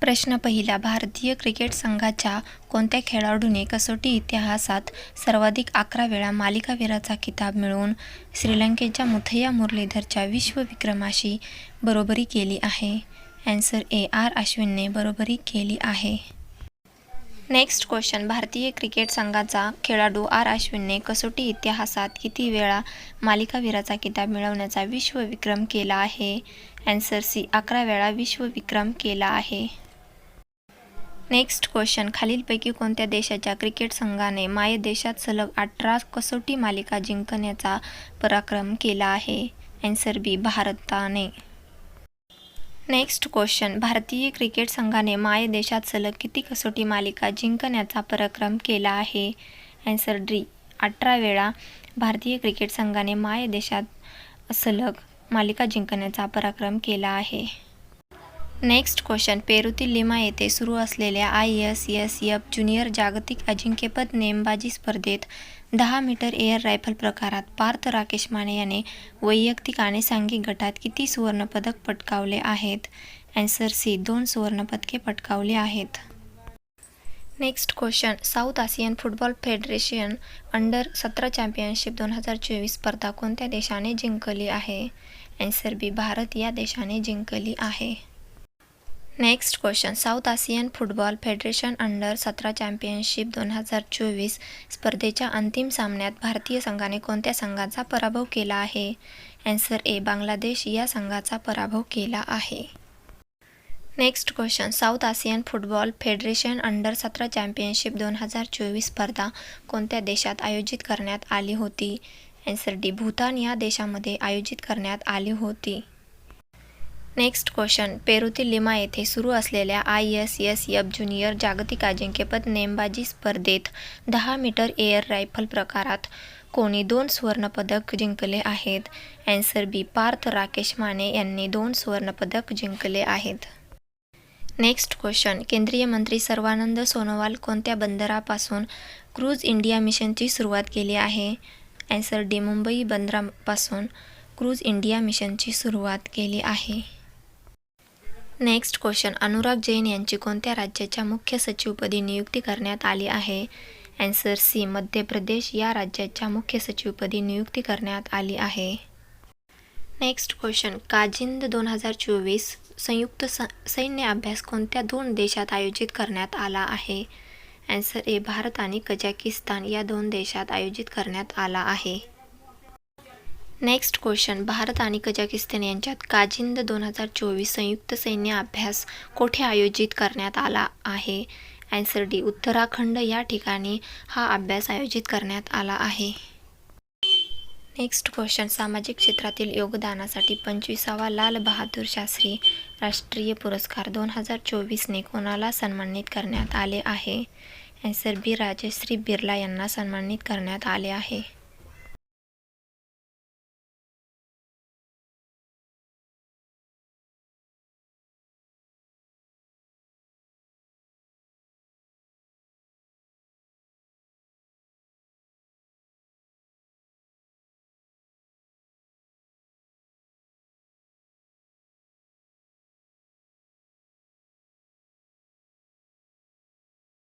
प्रश्न पहिला भारतीय क्रिकेट संघाच्या कोणत्या खेळाडूने कसोटी इतिहासात सर्वाधिक अकरा वेळा मालिकावीराचा किताब मिळवून श्रीलंकेच्या मुथय्या मुरलीधरच्या विश्वविक्रमाशी बरोबरी केली आहे? ॲन्सर ए आर अश्विनने बरोबरी केली आहे. नेक्स्ट क्वेश्चन भारतीय क्रिकेट संघाचा खेळाडू आर अश्विनने कसोटी इतिहासात किती वेळा मालिकावीराचा किताब मिळवण्याचा विश्वविक्रम केला आहे? ॲन्सर सी अकरा वेळा विश्वविक्रम केला आहे. नेक्स्ट क्वेश्चन खालीलपैकी कोणत्या देशाच्या क्रिकेट संघाने मायदेशात सलग अठरा कसोटी मालिका जिंकण्याचा पराक्रम केला आहे? ॲन्सर बी भारताने. नेक्स्ट क्वेश्चन भारतीय क्रिकेट संघाने मायदेशात सलग किती कसोटी मालिका जिंकण्याचा पराक्रम केला आहे? ॲन्सर डी अठरा वेळा. भारतीय क्रिकेट संघाने मायदेशात सलग मालिका जिंकण्याचा पराक्रम केला आहे. नेक्स्ट क्वेश्चन पेरूतील लिमा येथे सुरू असलेल्या I S S F junior जागतिक अजिंक्यपद नेमबाजी स्पर्धेत दहा मीटर एअर रायफल प्रकारात पार्थ राकेश माने याने वैयक्तिक आणि सांघिक गटात किती सुवर्णपदक पटकावले आहेत? अँसर सी दोन सुवर्णपदके पटकावली आहेत. Next question South Asian football federation under सतरा चॅम्पियनशिप दोन हजार चोवीस स्पर्धा कोणत्या देशाने जिंकली आहे? अँसर बी भारत या देशाने जिंकली आहे. Next question South Asian football federation under सतरा चॅम्पियनशिप दोन हजार चोवीस स्पर्धेच्या अंतिम सामन्यात भारतीय संघाने कोणत्या संघाचा पराभव केला आहे? ॲन्सर ए बांगलादेश या संघाचा पराभव केला आहे. Next question South Asian football federation under सतरा चॅम्पियनशिप दोन हजार चोवीस स्पर्धा कोणत्या देशात आयोजित करण्यात आली होती? ॲन्सर डी भूतान या देशामध्ये आयोजित करण्यात आली होती. Next question. पेरूतील लिमा येथे सुरू असलेल्या I S S F junior जागतिक अजिंक्यपद नेमबाजी स्पर्धेत दहा मीटर एअर रायफल प्रकारात कोणी दोन सुवर्णपदक जिंकले आहेत? ॲन्सर बी पार्थ राकेश माने यांनी दोन सुवर्णपदक जिंकले आहेत. नेक्स्ट क्वेश्चन केंद्रीय मंत्री सर्वानंद सोनोवाल कोणत्या बंदरापासून क्रूज इंडिया मिशनची सुरुवात केली आहे? ॲन्सर डी मुंबई बंदरापासून क्रूज इंडिया मिशनची सुरुवात केली आहे. नेक्स्ट क्वेश्चन अनुराग जैन यांची कोणत्या राज्याच्या मुख्य सचिवपदी नियुक्ती करण्यात आली आहे? अँसर सी मध्य प्रदेश या राज्याच्या मुख्य सचिवपदी नियुक्ती करण्यात आली आहे. नेक्स्ट क्वेश्चन काजिंद दोन हजार चोवीस संयुक्त स सैन्य अभ्यास कोणत्या दोन देशात आयोजित करण्यात आला आहे? अँसर ए भारत आणि कझाकिस्तान या दोन देशात आयोजित करण्यात आला आहे. नेक्स्ट क्वेश्चन भारत आणि कझाकिस्तान यांच्यात काजिंद दोन हजार चोवीस संयुक्त सैन्य अभ्यास कोठे आयोजित करण्यात आला आहे? Answer D Uttarakhand. या ठिकाणी हा अभ्यास आयोजित करण्यात आला आहे. नेक्स्ट क्वेश्चन सामाजिक क्षेत्रातील योगदानासाठी पंचवीसावा लाल बहादूर शास्त्री राष्ट्रीय पुरस्कार दोन हजार चोवीसने कोणाला सन्मानित करण्यात आले आहे? ॲन्सर बी राजश्री बिर्ला यांना सन्मानित करण्यात आले आहे.